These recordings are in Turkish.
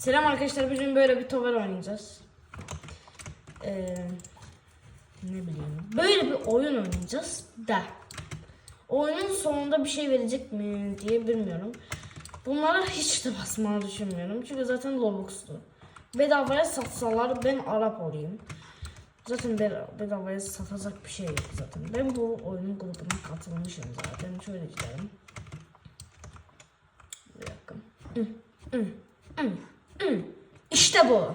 Selam arkadaşlar bugün böyle bir tower oynayacağız. Ee, ne bileyim. Böyle bir oyun oynayacağız da. Oyunun sonunda bir şey verecek mi diye bilmiyorum. Bunlara hiç de basmayı düşünmüyorum. Çünkü zaten Robux'tu. Bedavaya satsalar ben Arap olayım. Zaten bed- bedavaya satacak bir şey yok zaten. Ben bu oyunun grubuna katılmışım zaten. Şöyle gidelim. Bir dakika. Hı, hı, hı. İşte bu.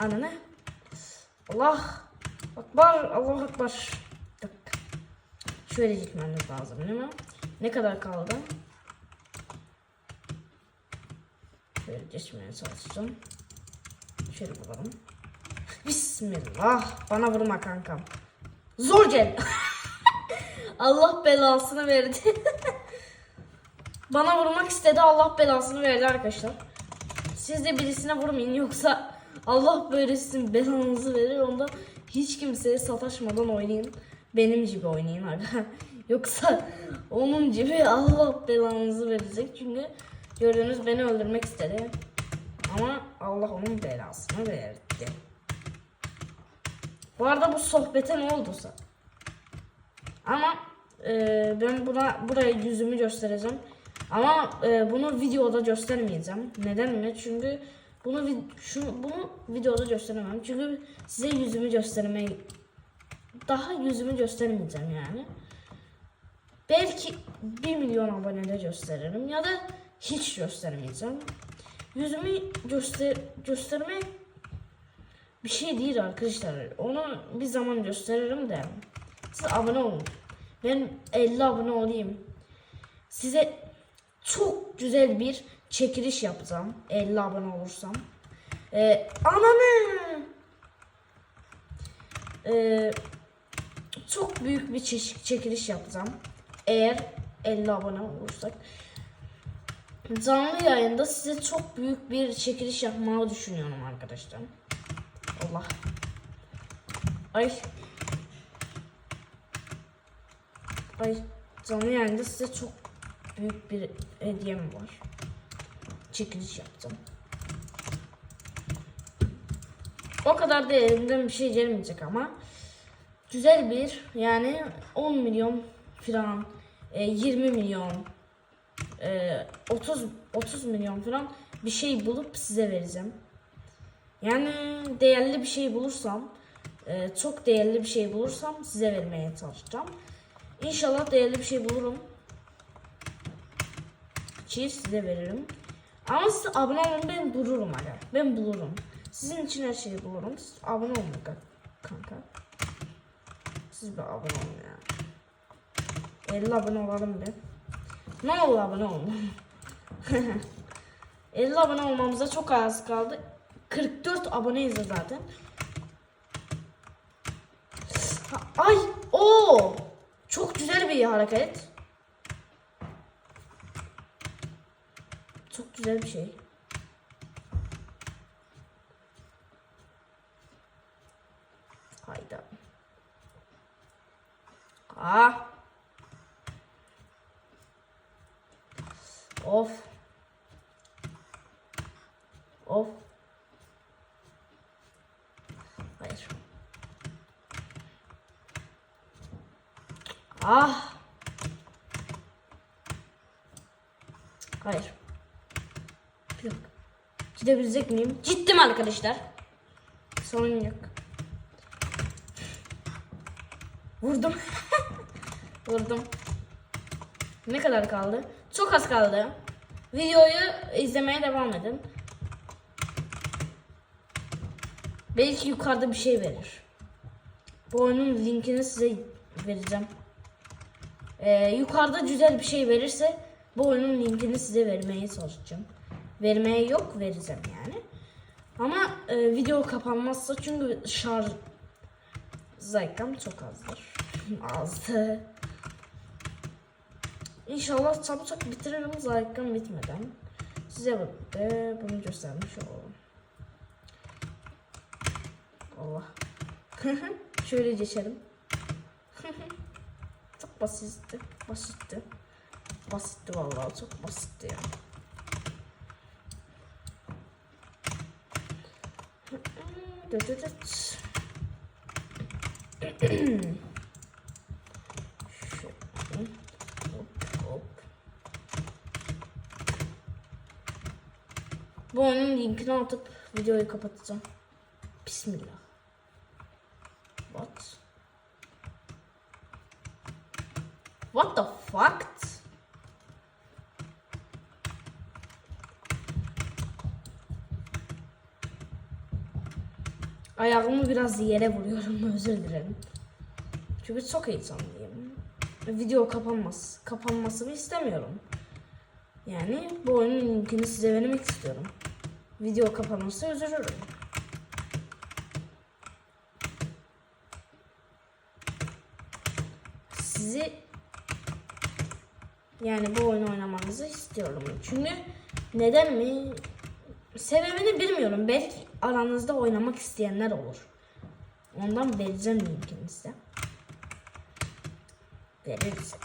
Ana ne? Allah Akbar, Allah Akbar. Şöyle gitmemiz lazım değil mi? Ne kadar kaldı? Şöyle geçmeye çalışacağım. Şöyle bulalım. Bismillah. Bana vurma kankam. Zor gel. Allah belasını verdi. Bana vurmak istedi Allah belasını verdi arkadaşlar. Siz de birisine vurmayın yoksa Allah böyle sizin belanızı verir. Onda hiç kimseye sataşmadan oynayın. Benim gibi oynayın abi. yoksa onun gibi Allah belanızı verecek. Çünkü gördüğünüz beni öldürmek istedi. Ama Allah onun belasını verdi. Bu arada bu sohbete ne olduysa. Ama e, ben buna buraya yüzümü göstereceğim. Ama e, bunu videoda göstermeyeceğim. Neden mi? Çünkü bunu vi- şu bunu videoda gösteremem. Çünkü size yüzümü göstermeyi daha yüzümü göstermeyeceğim yani. Belki 1 milyon abonede gösteririm ya da hiç göstermeyeceğim. Yüzümü göster göstermek bir şey değil arkadaşlar. Onu bir zaman gösteririm de. Siz abone olun. Ben 50 abone olayım. Size çok güzel bir çekiliş yapacağım. 50 abone olursam. Ee, ananı! Ee, çok büyük bir çekiliş yapacağım. Eğer 50 abone olursak. Canlı yayında size çok büyük bir çekiliş yapmayı düşünüyorum arkadaşlar. Allah. Ay. Ay. Canlı yayında size çok büyük bir hediyem var. Çekiliş yapacağım. O kadar da elimden bir şey gelmeyecek ama güzel bir yani 10 milyon falan e, 20 milyon e, 30 30 milyon falan bir şey bulup size vereceğim. Yani değerli bir şey bulursam, e, çok değerli bir şey bulursam size vermeye çalışacağım. İnşallah değerli bir şey bulurum. Ki size veririm. Ama siz abone olun ben bulurum aga. Ben bulurum. Sizin için her şeyi bulurum. Siz abone olun kanka. Siz bir abone olun ya. 50 abone olalım bir. Ne olur abone olun. 50 abone olmamıza çok az kaldı. 44 aboneyiz zaten. Ay, o çok güzel bir hareket. Çok güzel bir şey. Hayda. Ah. Of. Of. Hayır. Ah. Hayır. Yok. Gidebilecek miyim? Gittim arkadaşlar. Sorun yok. Vurdum. Vurdum. Ne kadar kaldı? Çok az kaldı. Videoyu izlemeye devam edin. Belki yukarıda bir şey verir. Bu oyunun linkini size vereceğim. Ee, yukarıda güzel bir şey verirse bu oyunun linkini size vermeye çalışacağım. Vermeye yok vereceğim yani. Ama e, video kapanmazsa çünkü şarj zaykam çok azdır. Azdı. İnşallah çabucak bitiririm zaykam bitmeden. Size de bunu göstermiş olalım. Allah. Şöyle geçelim. çok basitti. Basitti. Basitti vallahi çok basitti ya. Dıt dıt dıt. Şöyle. Hop, hop. Bu oyunun linkini atıp videoyu kapatacağım. Bismillah. What? What the fuck? Ayağımı biraz yere vuruyorum özür dilerim. Çünkü çok heyecanlıyım. Video kapanmaz. Kapanmasını istemiyorum. Yani bu oyunun linkini size vermek istiyorum. Video kapanırsa üzülürüm. Sizi yani bu oyunu oynamanızı istiyorum. Çünkü neden mi? Sebebini bilmiyorum. Belki aranızda oynamak isteyenler olur. Ondan vereceğim linkini size. Veririz.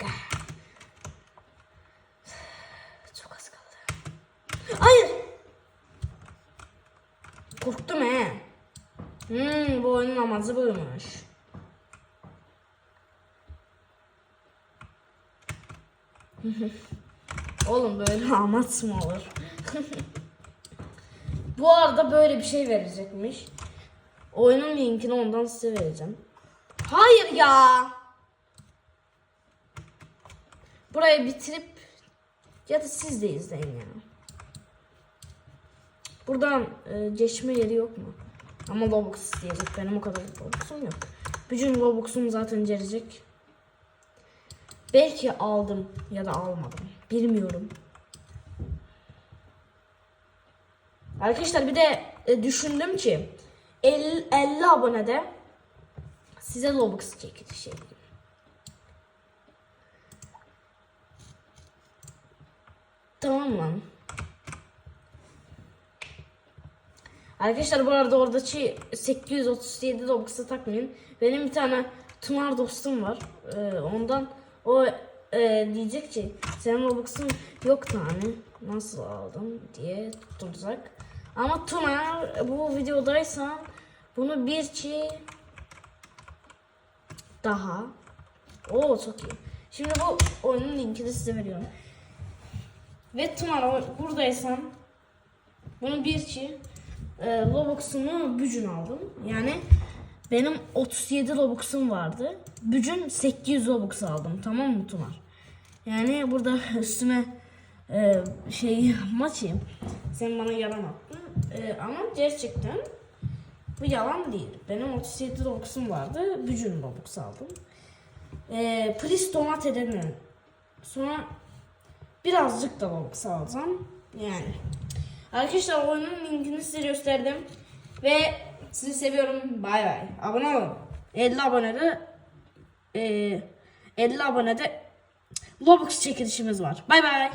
Çok az kaldı. Hayır. Korktum he. Hmm, bu oyunun amacı buymuş. Oğlum böyle amaç mı olur? Bu arada böyle bir şey verecekmiş. Oyunun linkini ondan size vereceğim. Hayır ya. Burayı bitirip ya da siz de izleyin ya. Buradan e, geçme yeri yok mu? Ama Robux isteyecek. Benim o kadar Robux'um yok. Bütün Robux'um zaten gelecek. Belki aldım ya da almadım. Bilmiyorum. Arkadaşlar bir de e, düşündüm ki 50, 50 abonede size Robux çekilişi yapayım. Tamam lan. Arkadaşlar bu arada oradaki 837 Robux'a takmayın. Benim bir tane Tımar dostum var. Ee, ondan o e, diyecek ki senin Robux'un yok tane nasıl aldın diye tutturacak. Ama Tuna bu videodaysan bunu bir çi daha. Oo çok iyi. Şimdi bu oyunun linkini size veriyorum. Ve Tuna buradaysan bunu bir çi e, Robux'umu bücün aldım. Yani benim 37 Robux'um vardı. Bücün 800 Robux aldım. Tamam mı Tuna? Yani burada üstüme e, şey maçayım. Sen bana yalan attın. E, ama gerçekten bu yalan değil. Benim 37 Robux'um vardı. Bücün Robux aldım. E, please donat edemem. Sonra birazcık da Robux alacağım. Yani. Arkadaşlar oyunun linkini size gösterdim. Ve sizi seviyorum. Bay bay. Abone olun. 50 abonede e, 50 abonede Robux çekilişimiz var. Bay bay.